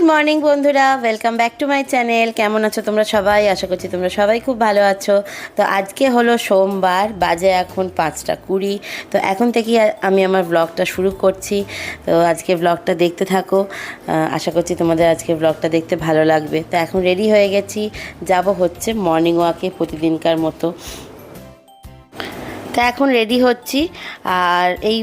Good morning বন্ধুরা। Welcome back to my channel কেমন আছো তোমরা সবাই? আশা করছি তোমরা সবাই খুব ভালো আছো। তো আজকে হলো সোমবার, বাজে এখন পাঁচটা কুড়ি। তো এখন থেকেই আমি আমার ব্লগটা শুরু করছি। তো আজকে ব্লগটা দেখতে থাকো। আশা করছি তোমাদের আজকে ব্লগটা দেখতে ভালো লাগবে। তো এখন রেডি হয়ে গেছি। যাব হচ্ছে মর্নিং ওয়াকে প্রতিদিনকার মতো। তা এখন রেডি হচ্ছি। আর এই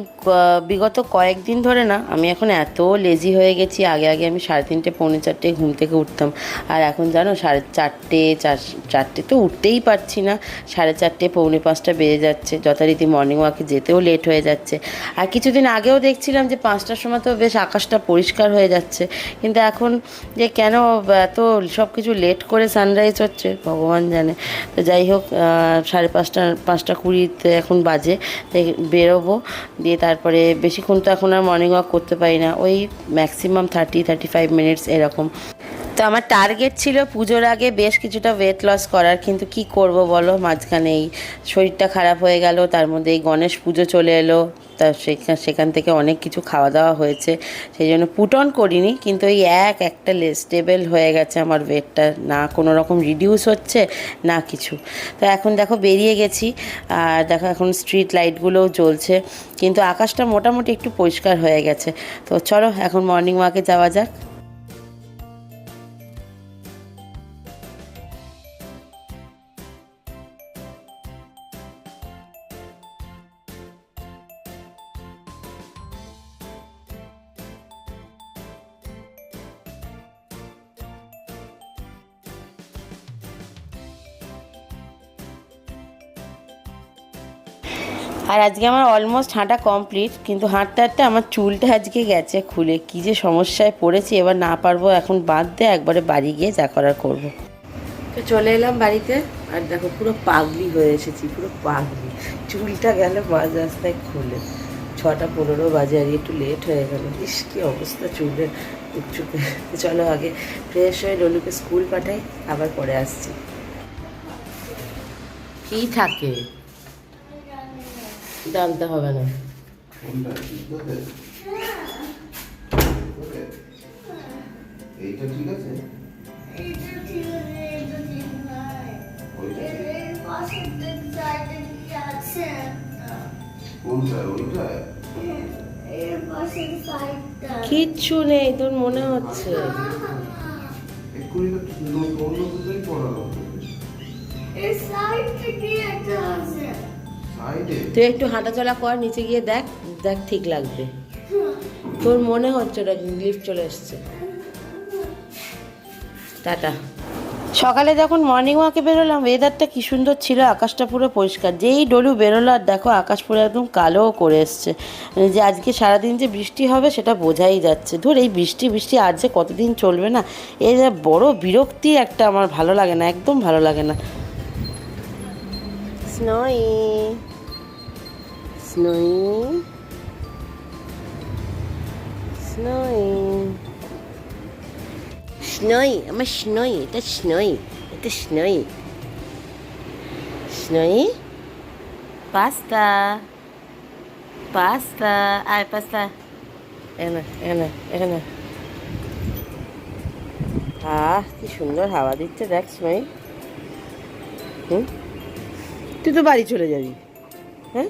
বিগত কয়েকদিন ধরে না, আমি এখন এত লেজি হয়ে গেছি। আগে আগে আমি সাড়ে তিনটে, পৌনে চারটে ঘুম থেকে উঠতাম। আর এখন জানো, সাড়ে চারটে, চার, চারটে তো উঠতেই পারছি না। সাড়ে চারটে, পৌনে পাঁচটা বেজে যাচ্ছে। যথারীতি মর্নিং ওয়াকে যেতেও লেট হয়ে যাচ্ছে। আর কিছুদিন আগেও দেখছিলাম যে পাঁচটার সময় তো বেশ আকাশটা পরিষ্কার হয়ে যাচ্ছে। কিন্তু এখন যে কেন এত সব কিছু লেট করে সানরাইজ হচ্ছে, ভগবান জানে। তো যাই হোক সাড়ে পাঁচটা পাঁচটা কুড়িতে এখন বাজে বেরোবো। দিয়ে তারপরে বেশিক্ষণ তো এখন আর মর্নিং ওয়াক করতে পারি না। ওই maximum thirty thirty five minutes এরকম। তো আমার টার্গেট ছিল পুজোর আগে বেশ কিছুটা ওয়েট লস করার, কিন্তু কি করব বলো? মাঝখানে এই শরীরটা খারাপ হয়ে গেল, তার মধ্যে এই গণেশ পুজো চলে এলো, তা সেখান সেখান থেকে অনেক কিছু খাওয়া দাওয়া হয়েছে, সেই জন্য পুটন করিনি, কিন্তু ওই এক, একটা স্টেবল হয়ে গেছে আমার ওয়েটটা না কোনো রকম রিডিউস হচ্ছে, না কিছু। তো এখন দেখো বেরিয়ে গেছি, আর দেখো এখন স্ট্রিট লাইটগুলোও জ্বলছে, কিন্তু আকাশটা মোটামুটি একটু পরিষ্কার হয়ে গেছে। তো চলো এখন মর্নিং ওয়াকে যাওয়া যাক। আর আজকে আমার অলমোস্ট হাঁটা কমপ্লিট কিন্তু হাঁটতে হাঁটতে আমার চুলটা আজকে গেছে খুলে। কী যে সমস্যায় পড়েছি এবার না পারব এখন বাদ দিয়ে একবারে বাড়ি গিয়ে যা করার করব। তো চলে এলাম বাড়িতে আর দেখো পুরো পাগলি হয়ে এসেছি পুরো পাগলি। চুলটা গেল মাঝ রাস্তায় খুলে। ছটা পনেরো বাজে আর একটু লেট হয়ে গেল। ইস কী অবস্থা চুলের উচ্চুকে। চলো আগে ফ্রেশ হয়ে ললুকে স্কুল পাঠাই আবার পরে আসছি। কী থাকে? জানতে হবে না। এইটা ঠিক আছে? ওইটা কোনটা ওইটা কিচ্ছু নেই তোর মনে হচ্ছে। এক্ষুনি তো ন- অন্য কোথায় পড়ালো সাইডে তুই একটু হাঁটাচলা কর নিচে গিয়ে দেখ দেখ ঠিক লাগবে। তোর মনে হচ্ছে ওটা লিফট চলে এসছে। টাটা। সকালে যখন মর্নিং ওয়াকে বেরোলাম ওয়েদারটা কি সুন্দর ছিল আকাশটা পুরো পরিষ্কার। যেই ডলু বেরোলো আর দেখো আকাশ পুরো একদম কালোও করে এসছে। মানে যে আজকে সারাদিন যে বৃষ্টি হবে সেটা বোঝাই যাচ্ছে। ধর এই বৃষ্টি বৃষ্টি আর যে কতদিন চলবে না এই যে বড় বিরক্তি একটা আমার ভালো লাগে না একদম ভালো লাগে না। স্নোই স্নোই স্নোই স্নোই আমার স্নোই এটা স্নোই এটা স্নোই স্নোই পাস্তা পাস্তা আয় পাস্তা এখানে এখানে এখানে আহ কি সুন্দর হাওয়া দিচ্ছে, দেখ স্নোই হুম? তুই তো বাড়ি চলে যাবি। হ্যাঁ?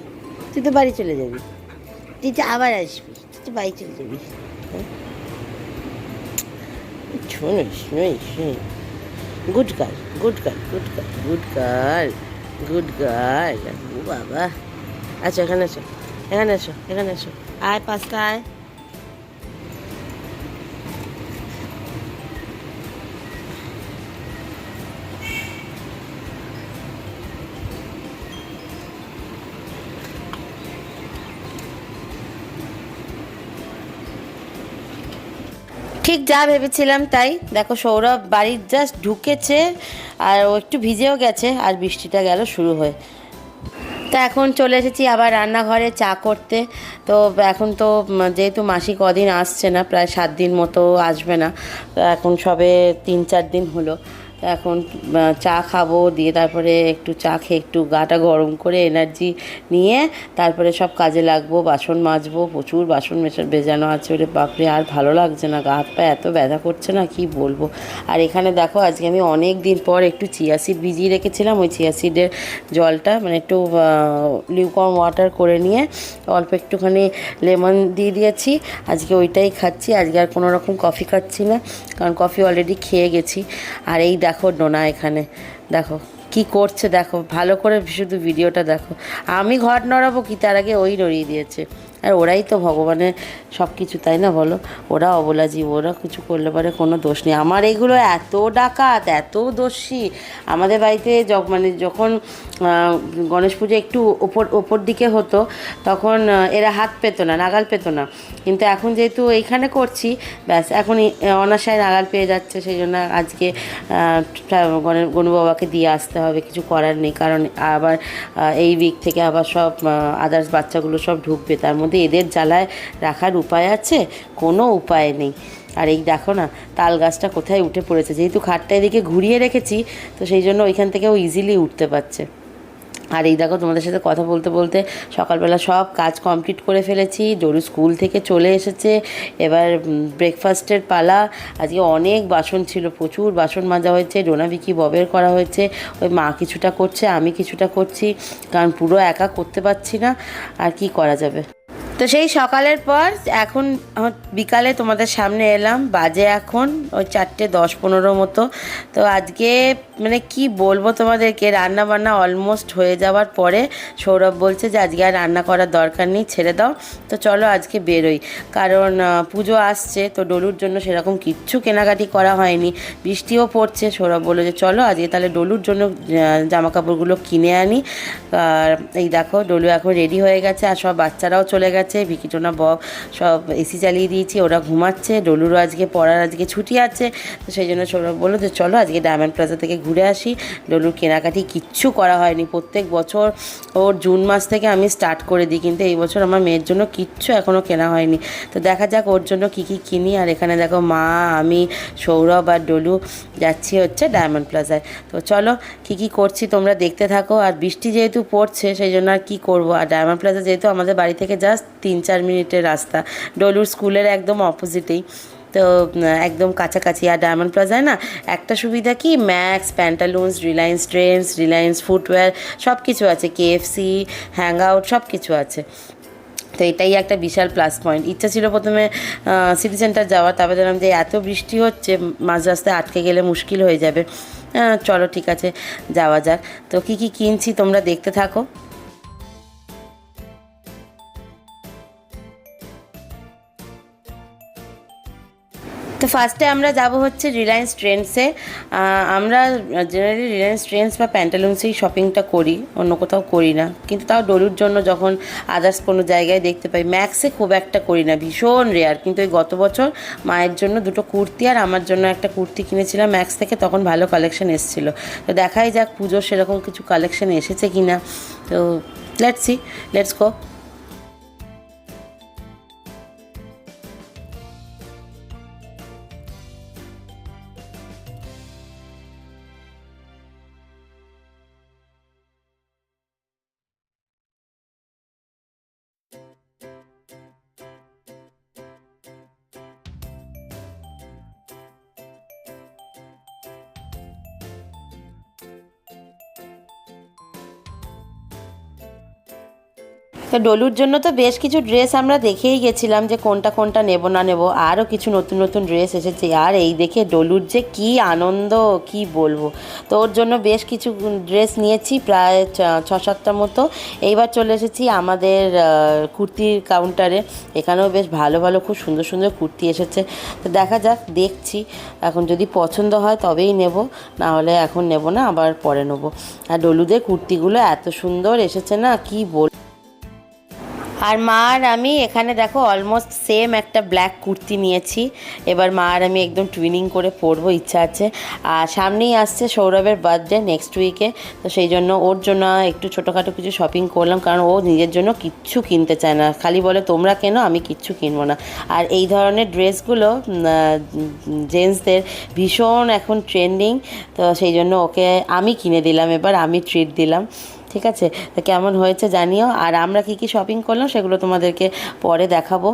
তুই তো বাড়ি চলে যাবি। তুই তো আবার আসবি, তুই তো বাড়ি চলে যাবি। শুনিস শোনো শোনো good girl good girl good girl good girl good girl ও বাবা। আচ্ছা এখানে আসো এখানে আসো এখানে আসো আয় পাঁচটা আয় ঠিক যা ভেবেছিলাম তাই। দেখো সৌরভ বাড়ির জাস্ট ঢুকেছে আর ও একটু ভিজেও গেছে আর বৃষ্টিটা গেল শুরু হয়ে। তা এখন চলে এসেছি আবার রান্নাঘরে চা করতে। তো এখন তো যেহেতু মাসি কদিন আসছে না, প্রায় সাত দিন মতো আসবে না। তো এখন সবে তিন চার দিন হলো। এখন চা খাব, দিয়ে তারপরে একটু চা খেয়ে একটু গাটা গরম করে এনার্জি নিয়ে তারপরে সব কাজে লাগবো, বাসন মাজবো, প্রচুর বাসন মেশা ভেজানো আছে ওরে বাপরে আর ভালো লাগছে না, গা হাত পা এত ব্যথা করছে না, কি বলব? আর এখানে দেখো, আজকে আমি অনেক দিন পর একটু চিয়া সিড ভিজিয়ে রেখেছিলাম, ওই চিয়া সিডের জলটা মানে একটু লিউকর্ম ওয়াটার করে নিয়ে অল্প একটুখানি লেমন দিয়ে দিয়েছি, আজকে ওইটাই খাচ্ছি, আজকে আর কোনো রকম কফি খাচ্ছি না, কারণ কফি অলরেডি খেয়ে গেছি। আর এই দেখো ডোনা এখানে, দেখো কি করছে দেখো, ভালো করে শুধু ভিডিওটা দেখো। আমি ঘর নড়াবো কি? তার আগে ওই নড়িয়ে দিয়েছে। আর ওরাই তো ভগবানের সব কিছু তাই না বলো? ওরা অবলা জীব, ওরা কিছু করলে পারে কোনো দোষ নেই। আমার এইগুলো এত ডাকাত, এত দোষী। আমাদের বাড়িতে মানে যখন গণেশ পুজো একটু ওপর ওপর দিকে হতো, তখন এরা হাত পেতো না, নাগাল পেতো না। কিন্তু এখন যেহেতু এইখানে করছি, ব্যাস, এখনই অনাশায় নাগাল পেয়ে যাচ্ছে সেই জন্য আজকে গণু বাবাকে দিয়ে আসতে হবে, কিছু করার নেই। কারণ আবার এই উইক থেকে আবার সব আদার্স বাচ্চাগুলো সব ঢুকবে, তার মধ্যে এদের জ্বালায় রাখার উপায় আছে? কোনো উপায় নেই। আর এই দেখো না, তাল গাছটা কোথায় উঠে পড়েছে? যেহেতু খাটটা এদিকে ঘুরিয়ে রেখেছি, তো সেই জন্য ওইখান থেকেও ইজিলি উঠতে পারছে। আর এই দেখো, তোমাদের সাথে কথা বলতে বলতে সকালবেলা সব কাজ কমপ্লিট করে ফেলেছি। জরু স্কুল থেকে চলে এসেছে। এবার ব্রেকফাস্টের পালা। আজকে অনেক বাসন ছিল, প্রচুর বাসন মাজা হয়েছে। ডোনা বিকি ববের করা হয়েছে। ওই মা কিছুটা করছে, আমি কিছুটা করছি। কারণ পুরো একা করতে পারছি না। আর কি করা যাবে? তো সেই সকালের পর এখন বিকালে তোমাদের সামনে এলাম, বাজে এখন ওই চারটে দশ পনেরো মতো। তো আজকে মানে কি বলব তোমাদেরকে? রান্না বান্না অলমোস্ট হয়ে যাওয়ার পরে সৌরভ বলছে যে, আজকে আর রান্না করার দরকার নেই, ছেড়ে দাও। তো চলো আজকে বেরোই। কারণ পুজো আসছে, তো ডলুর জন্য সেরকম কিচ্ছু কেনাকাটি করা হয়নি। বৃষ্টিও পড়ছে, সৌরভ বলল যে, চলো আজকে তাহলে ডলুর জন্য জামা কাপড়গুলো কিনে আনি। আর এই দেখো, ডলু এখন রেডি হয়ে গেছে, আর সব বাচ্চারাও চলে গেছে। ভিকিটোনা বব সব এসি চালিয়ে দিয়েছি, ওরা ঘুমাচ্ছে। ডলুরও আজকে পড়ার আজকে ছুটি আছে। তো সেই জন্য সৌরভ বলল যে, চলো আজকে ডায়মন্ড প্লাজা থেকে ঘুরে আসি। ডলুর কেনাকাটি কিচ্ছু করা হয়নি। প্রত্যেক বছর ওর জুন মাস থেকে আমি স্টার্ট করে দিই। কিন্তু এই বছর আমার মেয়ের জন্য কিচ্ছু এখনও কেনা হয়নি। তো দেখা যাক ওর জন্য কী কী কিনি। আর এখানে দেখো মা, আমি, সৌরভ আর ডলু যাচ্ছি হচ্ছে ডায়মন্ড প্লাজায় তো চলো, কী কী করছি তোমরা দেখতে থাকো। আর বৃষ্টি যেহেতু পড়ছে, সেই জন্য আর কী করব? আর ডায়মন্ড প্লাজা যেহেতু আমাদের বাড়ি থেকে জাস্ট তিন, চার মিনিটের রাস্তা। ডলুর স্কুলের একদম অপোজিটেই তো একদম কাছাকাছি, আর ডায়মন্ড প্লাজায় না, একটা সুবিধা কি? Max Pantaloons Reliance Trends Reliance footwear সব কিছু আছে। কেএফসি হ্যাং আউট সব কিছু আছে। তো এটাই একটা বিশাল প্লাস পয়েন্ট ইচ্ছা ছিল প্রথমে সিটি সেন্টার যাওয়ার, তারপরে দেখলাম যে এত বৃষ্টি হচ্ছে, মাঝ রাস্তায় আটকে গেলে মুশকিল হয়ে যাবে। চলো ঠিক আছে, যাওয়া যাক। তো কী কী কিনছি তোমরা দেখতে থাকো। তো ফার্স্টে আমরা যাব হচ্ছে রিলায়েন্স ট্রেন্ডসে আমরা জেনারেলি রিলায়েন্স ট্রেন্ডস বা প্যান্টালুন্সেই শপিংটা করি, অন্য কোথাও করি না। কিন্তু তাও ডলুর জন্য যখন আদার্স কোনো জায়গায় দেখতে পাই ম্যাক্সে খুব একটা করি না, ভীষণ রেয়ার কিন্তু এই গত বছর মায়ের জন্য দুটো কুর্তি আর আমার জন্য একটা কুর্তি কিনেছিলাম ম্যাক্স থেকে, তখন ভালো কালেকশন এসেছিল। তো দেখাই যাক পুজোর সেরকম কিছু কালেকশন এসেছে কি না তো লেটস লেটস গো তো ডলুর জন্য তো বেশ কিছু ড্রেস আমরা দেখেই গেছিলাম যে কোনটা কোনটা নেব না নেব। আরও কিছু নতুন নতুন ড্রেস এসেছে। আর এই দেখে ডলুর যে কি আনন্দ, কি বলব। তো ওর জন্য বেশ কিছু ড্রেস নিয়েছি প্রায় ছ- সাতটা মতো। এইবার চলে এসেছি আমাদের কুর্তির কাউন্টারে এখানেও বেশ ভালো ভালো, খুব সুন্দর সুন্দর কুর্তি এসেছে। তো দেখা যাক, দেখছি। এখন যদি পছন্দ হয় তবেই নেব, না হলে এখন নেব না, আবার পরে নেব। আর ডলুদের কুর্তিগুলো এত সুন্দর এসেছে না, কি বল আর মা আর আমি এখানে দেখো অলমোস্ট সেম একটা ব্ল্যাক কুর্তি নিয়েছি। এবার মা আর আমি একদম টুইনিং করে পরবো, ইচ্ছা আছে। আর সামনেই আসছে সৌরভের বার্থডে নেক্সট উইকে তো সেই জন্য ওর জন্য একটু ছোটোখাটো কিছু শপিং করলাম, কারণ ও নিজের জন্য কিচ্ছু কিনতে চায় না। খালি বলে, তোমরা কেন, আমি কিচ্ছু কিনবো না। আর এই ধরনের ড্রেসগুলো জেন্টসদের ভীষণ এখন ট্রেন্ডিং তো সেই জন্য ওকে আমি কিনে দিলাম, এবার আমি ট্রিট দিলাম। ঠিক আছে? তো কেমন হয়েছে জানিও। আর আমরা কী কী শপিং করলাম সেগুলো তোমাদেরকে পরে দেখাবো।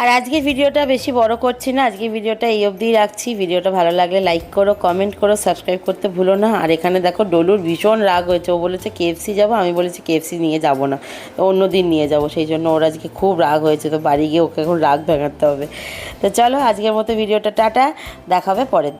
আর আজকের ভিডিওটা বেশি বড় করছি না। আজকের ভিডিওটা এই অবধিই রাখছি। ভিডিওটা ভালো লাগলে লাইক করো কমেন্ট করো সাবস্ক্রাইব করতে ভুলো না। আর এখানে দেখো ডলুর ভীষণ রাগ হয়েছে। ও বলেছে কেএফসি যাব? আমি বলেছি কেএফসি নিয়ে যাব না। অন্য দিন নিয়ে যাব। সেই জন্য ওর আজকে খুব রাগ হয়েছে। তো বাড়ি গিয়ে ওকে এখন রাগ ভেঙাতে হবে। তো চলো আজকের মতো ভিডিওটা টাটা। দেখাবে দিন।